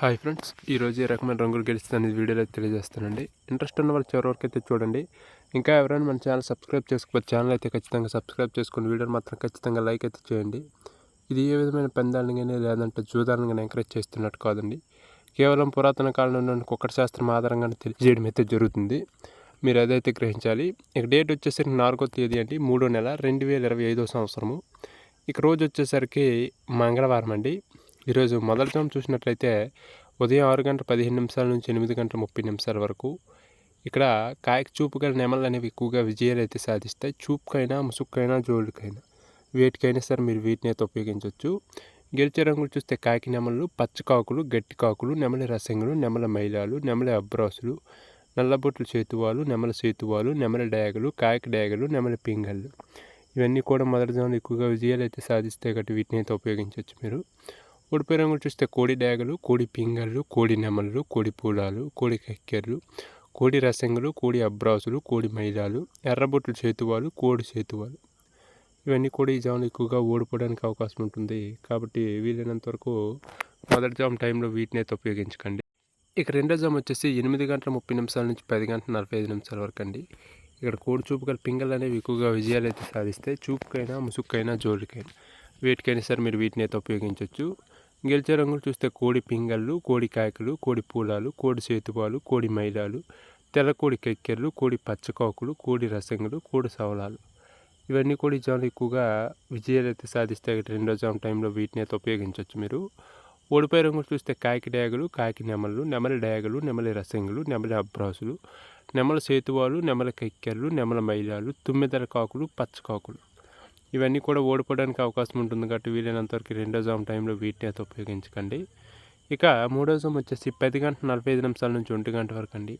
Hi friends ఈరోజు ఏ రకమైన రంగులు గెలుస్తుంది వీడియోలో తెలియజేస్తానండి. ఇంట్రెస్ట్ ఉన్న వాళ్ళు చివరి వరకు అయితే చూడండి. ఇంకా ఎవరైనా మన ఛానల్ సబ్స్క్రైబ్ చేసుకోవచ్చు ఛానల్ అయితే ఖచ్చితంగా సబ్స్క్రైబ్ చేసుకుని వీడియోని మాత్రం ఖచ్చితంగా లైక్ అయితే చేయండి. ఇది ఏ విధమైన పందాలను కానీ లేదంటే జూదాలను కానీ ఎంకరేజ్ చేస్తున్నట్టు కాదండి. కేవలం పురాతన కాలంలో ఉన్న కుక్కటి శాస్త్రం ఆధారంగానే తెలియజేయడం అయితే జరుగుతుంది. మీరు అదైతే గ్రహించాలి ఇక డేట్ వచ్చేసరికి నాలుగో తేదీ అండి మూడో నెల రెండు వేల ఇరవై ఐదో సంవత్సరము. ఇక రోజు వచ్చేసరికి మంగళవారం అండి. ఈరోజు మొదటి జాము చూసినట్లయితే ఉదయం ఆరు గంటల పదిహేను నిమిషాల నుంచి ఎనిమిది గంటల ముప్పై నిమిషాల వరకు ఇక్కడ కాయకు చూపు గల నెమలు అనేవి ఎక్కువగా విజయాలు అయితే సాధిస్తాయి. చూపుకైనా ముసుక్కైనా జోడుకైనా వేటికైనా సరే మీరు వీటిని అయితే ఉపయోగించవచ్చు. గెలిచే రంగులు చూస్తే కాకి నెమలు పచ్చకాకులు గట్టి కాకులు నెమలి రసంగులు నెమల మైలాలు నెమలి అబ్రాసులు నల్లబొట్లు చేతువాలు నెమల సేతువాలు నెమల డయాగలు కాయక డయాగలు నెమల పింగళ్ళు. ఇవన్నీ కూడా మొదటి జాములు ఎక్కువగా విజయాలు అయితే సాధిస్తే కాబట్టి వీటిని అయితే ఉపయోగించవచ్చు మీరు. ఉడిపి రంగులు చూస్తే కోడి డేగలు కోడి పింగళ్ళు కోడి నెమళ్ళు కోడి పూలాలు కోడి కక్కెర్లు కోడి రసంగులు కోడి అబ్రాసులు కోడి మైదాలు ఎర్రబొట్లు చేతువాలు కోడి చేతువాలు. ఇవన్నీ కూడా ఈ జాములు ఎక్కువగా ఓడిపోవడానికి అవకాశం ఉంటుంది కాబట్టి వీలైనంత వరకు మొదటి జామ్ టైంలో వీటిని అయితే ఉపయోగించకండి. ఇక రెండో జామ్ వచ్చేసి ఎనిమిది గంటల ముప్పై నిమిషాల నుంచి పది గంటల నలభై ఐదు నిమిషాల వరకు అండి. ఇక్కడ కోడి చూపు గల పింగళ్ళు అనేవి ఎక్కువగా విజయాలు అయితే సాధిస్తాయి చూపుకైనా ముసుక్కైనా జోలికైనా వీటికైనా సరే మీరు వీటిని అయితే ఉపయోగించవచ్చు. గెలిచే రంగులు చూస్తే కోడి పింగళ్ళు కోడి కాయకులు కోడి పూలాలు కోడి సేతుపాలు కోడి మైలాలు తెల్ల కోడి కెక్కెర్లు కోడి పచ్చకాకులు కోడి రసంగులు కోడి సవలాలు. ఇవన్నీ కూడా ఈ జాములు ఎక్కువగా విజయాలు అయితే సాధిస్తాయి రెండో జామ్ టైంలో వీటిని అయితే ఉపయోగించవచ్చు మీరు. ఓడిపోయే రంగులు చూస్తే కాకి డయాగులు కాకి నెమలు నెమలి డయాగలు నెమలి రసంగులు నెమలి అబ్రాసులు నెమల సేతువాలు నెమల కెక్కెర్లు నెమల మైలాలు తుమ్మెదల కాకులు పచ్చకాకులు. ఇవన్నీ కూడా ఓడిపోవడానికి అవకాశం ఉంటుంది కాబట్టి వీలైనంతవరకు రెండో జామ్ టైంలో వీటిని అయితే ఉపయోగించకండి. ఇక మూడో జామ్ వచ్చేసి పది గంట నలభై ఐదు నిమిషాల నుంచి ఒంటి గంట వరకు అండి.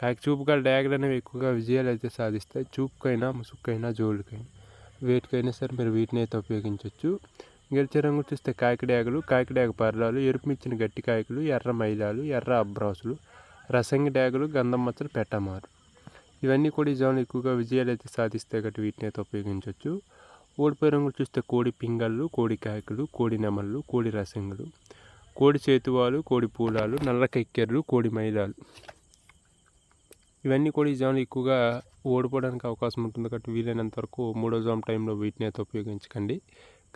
కాకి చూపుగా డ్యాగులు అనేవి ఎక్కువగా విజయాలు అయితే సాధిస్తాయి చూపుకైనా ముసుక్కైనా జోలుకైనా వేటికైనా సరే మీరు వీటిని అయితే ఉపయోగించవచ్చు. గెలిచే రంగు చూస్తే కాకి డ్యాగులు. కాకి పర్లాలు ఎరుపు ఎరుపుమిచ్చిన గట్టి కాయకులు ఎర్ర మైలాలు ఎర్ర అబ్రాసులు రసంగి డ్యాగులు గంధం మచ్చలు పెట్టమారు. ఇవన్నీ కూడా ఈ జాములు ఎక్కువగా విజయాలు అయితే సాధిస్తాయి కాబట్టి వీటిని అయితే ఉపయోగించవచ్చు. ఓడిపోయే రంగులు చూస్తే కోడి పింగళ్ళు కోడి కాయకులు కోడి నెమళ్ళు కోడి రసంగులు కోడి చేతువాలు కోడి పూలాలు నల్ల కెక్కెర్లు కోడి మైలాలు ఇవన్నీ కూడా ఈ జాములు ఎక్కువగా ఓడిపోవడానికి అవకాశం ఉంటుంది కాబట్టి వీలైనంత వరకు మూడో జామ్ టైంలో వీటిని అయితే ఉపయోగించకండి.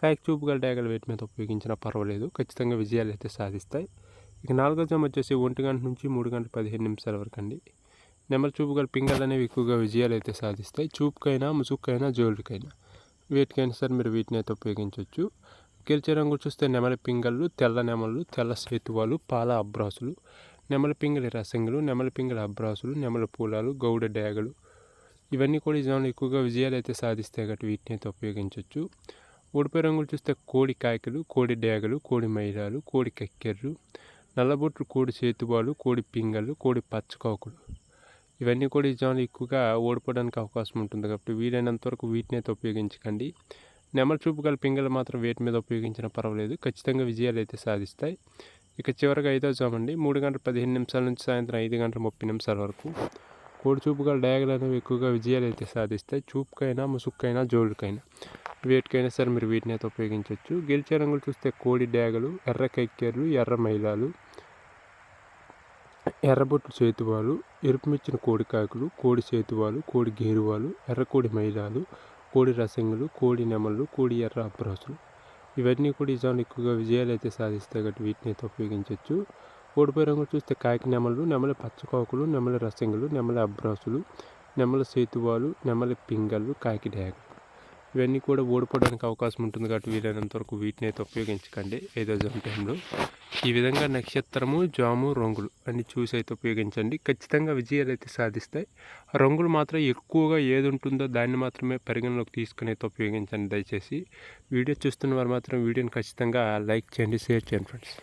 కాయకు చూపు గల డేగలు వీటి మీద ఉపయోగించినా పర్వాలేదు. ఖచ్చితంగా విజయాలు అయితే సాధిస్తాయి. ఇక నాలుగో జామ్ వచ్చేసి ఒంటి గంట నుంచి మూడు గంటల పదిహేను నిమిషాల వరకు అండి. నెమల చూపు గల పింగళ్ళు అనేవి ఎక్కువగా విజయాలు అయితే సాధిస్తాయి. చూపుకైనా ముసుగుకైనా జోలుకైనా వీటికైనా సరే? మీరు వీటిని అయితే ఉపయోగించవచ్చు గెలిచే రంగు చూస్తే నెమలి పింగళ్ళు తెల్ల నెమలు తెల్ల సేతువాలు పాల అబ్రాసులు నెమలి పింగళి రసంగులు నెమలి పింగళి అబ్రాసులు నెమలి పూలాలు గౌడ డ్యాగలు. ఇవన్నీ కూడా ఈ ఎక్కువగా విజయాలు అయితే సాధిస్తాయి కాబట్టి వీటిని అయితే ఉపయోగించవచ్చు ఊడిపోయి రంగులు చూస్తే కోడి కాయకలు కోడి డ్యాగలు కోడి మైదాలు కోడి కక్కెర్రు నల్లబొట్లు కోడి చేతువాలు కోడి పింగళ్ళు కోడి పచ్చకాకులు ఇవన్నీ కూడా ఈ జాములు ఎక్కువగా ఓడిపోవడానికి అవకాశం ఉంటుంది కాబట్టి వీలైనంత వరకు వీటిని అయితే ఉపయోగించకండి. నెమల చూపు గల పింగలు మాత్రం వేటి మీద ఉపయోగించినా పర్వాలేదు. ఖచ్చితంగా విజయాలు అయితే సాధిస్తాయి. ఇక చివరిగా ఐదో జామ్ అండి. మూడు గంటల పదిహేను నిమిషాల నుంచి సాయంత్రం ఐదు గంటల ముప్పై నిమిషాల వరకు కోడి చూపు గల డయాగలు అనేవి ఎక్కువగా విజయాలు అయితే సాధిస్తాయి. చూపుకైనా ముసుక్కైనా జోడుకైనా వేటికైనా సరే మీరు వీటిని అయితే ఉపయోగించవచ్చు. గెలిచే రంగులు చూస్తే కోడి డ్యాగలు ఎర్ర కైక్కేర్లు ఎర్ర మైలాలు ఎర్రబొట్టు చేతివాలు ఎరుపుమిచ్చిన కోడికాకులు కోడి చేతివాలు కోడి గేరువాలు ఎర్రకోడి మైదాలు కోడి రసంగులు కోడి నెమళ్ళు కోడి ఎర్ర అబ్రాసులు. ఇవన్నీ కూడా ఈ జాన్ ఎక్కువగా విజయాలు అయితే సాధిస్తాయి కాబట్టి వీటిని అయితే ఉపయోగించవచ్చు ఓడిపోయే రంగు చూస్తే కాకి నెమలు నెమల పచ్చకాకులు నెమల రసంగులు నెమల అబ్రాసులు నెమల సేతువాలు నెమలి పింగళ్ళు కాకి డ్యాగలు. ఇవన్నీ కూడా ఓడిపోవడానికి అవకాశం ఉంటుంది కాబట్టి వీలైనంత వరకు వీటిని అయితే ఉపయోగించకండి. ఏదో జమ్ టైంలో. ఈ విధంగా నక్షత్రము జాము రంగులు అన్ని చూసి అయితే ఉపయోగించండి. ఖచ్చితంగా విజయాలు అయితే సాధిస్తాయి. రంగులు మాత్రం ఎక్కువగా ఏది ఉంటుందో దాన్ని మాత్రమే పరిగణలోకి తీసుకుని అయితే ఉపయోగించండి దయచేసి. వీడియో చూస్తున్న వారు మాత్రం వీడియోని ఖచ్చితంగా లైక్ చేయండి షేర్ చేయండి ఫ్రెండ్స్.